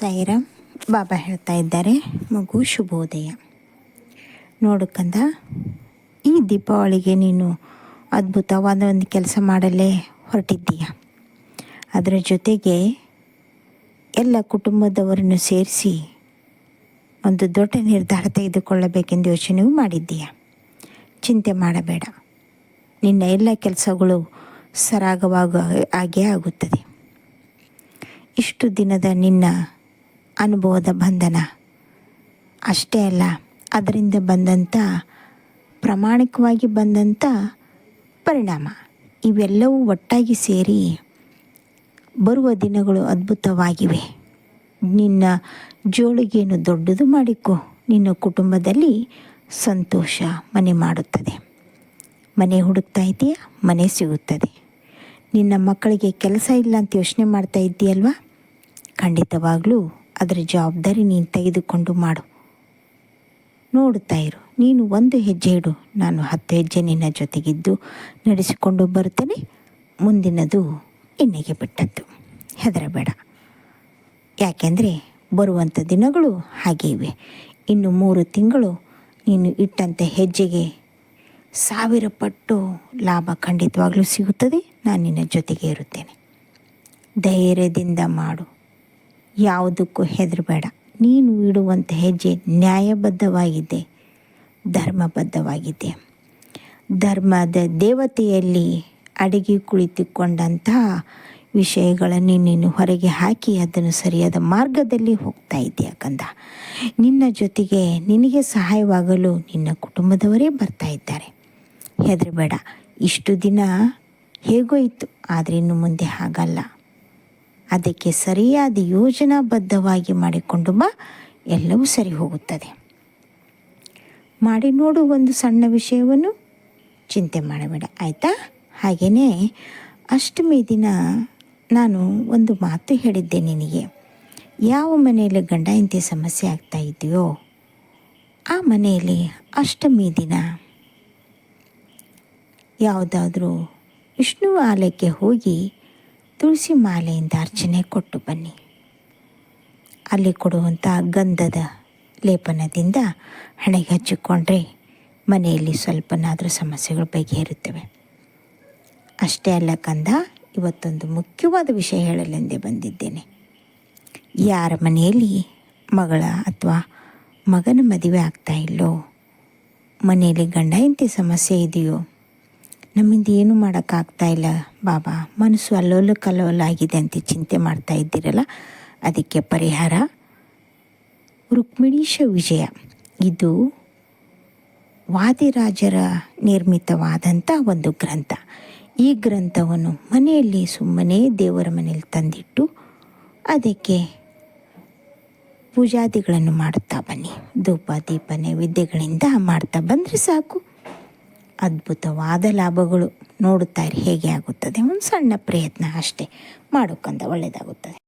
ಸಾಯಿರಾಮ್ ಬಾಬಾ ಹೇಳ್ತಾ ಇದ್ದಾರೆ, ಮಗು ಶುಭೋದಯ. ನೋಡು ಕಂದ, ಈ ದೀಪಾವಳಿಗೆ ನೀನು ಅದ್ಭುತವಾದ ಒಂದು ಕೆಲಸ ಮಾಡಲೇ ಹೊರಟಿದ್ದೀಯ. ಅದರ ಜೊತೆಗೆ ಎಲ್ಲ ಕುಟುಂಬದವರನ್ನು ಸೇರಿಸಿ ಒಂದು ದೊಡ್ಡ ನಿರ್ಧಾರ ತೆಗೆದುಕೊಳ್ಳಬೇಕೆಂದು ಯೋಚನೆಯೂ ಮಾಡಿದ್ದೀಯ. ಚಿಂತೆ ಮಾಡಬೇಡ. ನಿನ್ನ ಎಲ್ಲ ಕೆಲಸಗಳು ಸರಾಗವಾಗ ಆಗೇ ಆಗುತ್ತದೆ. ಇಷ್ಟು ದಿನದ ನಿನ್ನ ಅನುಭವದ ಬಂಧನ. ಅಷ್ಟೇ ಅಲ್ಲ, ಅದರಿಂದ ಬಂದಂಥ ಪ್ರಾಮಾಣಿಕವಾಗಿ ಬಂದಂಥ ಪರಿಣಾಮ. ಇವೆಲ್ಲವೂ ಒಟ್ಟಾಗಿ ಸೇರಿ ಬರುವ ದಿನಗಳು ಅದ್ಭುತವಾಗಿವೆ. ನಿನ್ನ ಜೋಳಿಗೆಯನ್ನು ದೊಡ್ಡದು ಮಾಡಿಕೊ. ನಿನ್ನ ಕುಟುಂಬದಲ್ಲಿ ಸಂತೋಷ ಮನೆ ಮಾಡುತ್ತದೆ. ಮನೆ ಹುಡುಕ್ತಾ ಇದೆಯಾ, ಮನೆ ಸಿಗುತ್ತದೆ. ನಿನ್ನ ಮಕ್ಕಳಿಗೆ ಕೆಲಸ ಇಲ್ಲ ಅಂತ ಯೋಚನೆ ಮಾಡ್ತಾ ಇದ್ದೀಯಲ್ವಾ ಖಂಡಿತವಾಗಲೂ ಅದರ ಜವಾಬ್ದಾರಿ ನೀನು ತೆಗೆದುಕೊಂಡು ಮಾಡು. ನೋಡುತ್ತಾ ಇರು, ನೀನು ಒಂದು ಹೆಜ್ಜೆ ಇಡು, ನಾನು ಹತ್ತು ಹೆಜ್ಜೆ ನಿನ್ನ ಜೊತೆಗಿದ್ದು ನಡೆಸಿಕೊಂಡು ಬರುತ್ತೇನೆ ಮುಂದಿನದು ಎಣ್ಣೆಗೆ ಬಿಟ್ಟದ್ದು. ಹೆದರಬೇಡ. ಯಾಕೆಂದರೆ ಬರುವಂಥ ದಿನಗಳು ಹಾಗೆ ಇವೆ. ಇನ್ನು ಮೂರು ತಿಂಗಳು ನೀನು ಇಟ್ಟಂಥ ಹೆಜ್ಜೆಗೆ ಸಾವಿರ ಪಟ್ಟು ಲಾಭ ಖಂಡಿತವಾಗಲೂ ಸಿಗುತ್ತದೆ. ನಾನು ನಿನ್ನ ಜೊತೆಗೆ ಇರುತ್ತೇನೆ. ಧೈರ್ಯದಿಂದ ಮಾಡು. ಯಾವುದಕ್ಕೂ ಹೆದರಬೇಡ. ನೀನು ಇಡುವಂಥ ಹೆಜ್ಜೆ ನ್ಯಾಯಬದ್ಧವಾಗಿದೆ, ಧರ್ಮಬದ್ಧವಾಗಿದೆ. ಧರ್ಮದ ದೇವತೆಯಲ್ಲಿ ಅಡಗಿ ಕುಳಿತುಕೊಂಡಂತಹ ವಿಷಯಗಳನ್ನು ನೀನು ಹೊರಗೆ ಹಾಕಿ ಅದನ್ನು ಸರಿಯಾದ ಮಾರ್ಗದಲ್ಲಿ ಹೋಗ್ತಾ ಇದೆಯಾ ಕಂದ? ನಿನ್ನ ಜೊತೆಗೆ ನಿನಗೆ ಸಹಾಯವಾಗಲು ನಿನ್ನ ಕುಟುಂಬದವರೇ ಬರ್ತಾ ಇದ್ದಾರೆ. ಹೆದರಬೇಡ. ಇಷ್ಟು ದಿನ ಹೇಗೋ ಇತ್ತು, ಆದರೆ ಇನ್ನು ಮುಂದೆ ಹಾಗಲ್ಲ. ಅದಕ್ಕೆ ಸರಿಯಾದ ಯೋಜನಾಬದ್ಧವಾಗಿ ಮಾಡಿಕೊಂಡು ಬಾ ಎಲ್ಲವೂ ಸರಿ ಹೋಗುತ್ತದೆ. ಮಾಡಿ ನೋಡು ಒಂದು ಸಣ್ಣ ವಿಷಯವನ್ನು. ಚಿಂತೆ ಮಾಡಬೇಡ, ಆಯಿತಾ? ಹಾಗೆಯೇ ಅಷ್ಟಮಿ ದಿನ ನಾನು ಒಂದು ಮಾತು ಹೇಳಿದ್ದೆ ನಿನಗೆ. ಯಾವ ಮನೆಯಲ್ಲಿ ಗಂಡ ಇಂತಿ ಸಮಸ್ಯೆ ಆಗ್ತಾ ಇದೆಯೋ, ಆ ಮನೆಯಲ್ಲಿ ಅಷ್ಟಮಿ ದಿನ. ಯಾವುದಾದ್ರೂ ವಿಷ್ಣು ಆಲಯಕ್ಕೆ ಹೋಗಿ ತುಳಸಿ ಮಾಲೆಯಿಂದ ಅರ್ಚನೆ ಕೊಟ್ಟು ಬನ್ನಿ. ಅಲ್ಲಿ ಕೊಡುವಂಥ ಗಂಧದ ಲೇಪನದಿಂದ ಹಣೆಗೆ ಹಚ್ಚಿಕೊಂಡ್ರೆ ಮನೆಯಲ್ಲಿ ಸ್ವಲ್ಪನಾದರೂ ಸಮಸ್ಯೆಗಳು ಬಗೆಹರುತ್ತವೆ. ಅಷ್ಟೇ ಅಲ್ಲ ಕಂದ, ಇವತ್ತೊಂದು ಮುಖ್ಯವಾದ ವಿಷಯ ಹೇಳಲೆಂದೇ ಬಂದಿದ್ದೇನೆ. ಯಾರ ಮನೆಯಲ್ಲಿ ಮಗಳ ಅಥವಾ ಮಗನ ಮದುವೆ ಆಗ್ತಾ ಇಲ್ಲೋ, ಮನೆಯಲ್ಲಿ ಗಂಡ ಇಂತಿ ಸಮಸ್ಯೆ ಇದೆಯೋ ನಮ್ಮಿಂದ ಏನು ಮಾಡೋಕ್ಕಾಗ್ತಾ ಇಲ್ಲ, ಬಾಬಾ. ಮನಸ್ಸು ಅಲ್ಲೋಲ ಕಲ್ಲೋಲ ಆಗಿದೆ ಅಂತ ಚಿಂತೆ ಮಾಡ್ತಾ ಇದ್ದೀರಲ್ಲ? ಅದಕ್ಕೆ ಪರಿಹಾರ? ರುಕ್ಮಿಣೀಶ ವಿಜಯ. ಇದು ವಾದಿರಾಜರ ನಿರ್ಮಿತವಾದಂಥ ಒಂದು ಗ್ರಂಥ. ಈ ಗ್ರಂಥವನ್ನು ಮನೆಯಲ್ಲಿ ಸುಮ್ಮನೆ ದೇವರ ಮನೆಯಲ್ಲಿ ತಂದಿಟ್ಟು ಅದಕ್ಕೆ ಪೂಜಾದಿಗಳನ್ನು ಮಾಡುತ್ತಾ ಬನ್ನಿ. ಧೂಪ, ದೀಪ, ನೈವೇದ್ಯಗಳಿಂದ ಮಾಡ್ತಾ ಬಂದರೆ ಸಾಕು. ಅದ್ಭುತವಾದ ಲಾಭಗಳು ನೋಡುತ್ತಾರೆ. ಹೇಗೆ ಆಗುತ್ತದೆ? ಒಂದು ಸಣ್ಣ ಪ್ರಯತ್ನ ಅಷ್ಟೇ. ಮಾಡೋಕ್ಕಂತ ಒಳ್ಳೆಯದಾಗುತ್ತದೆ.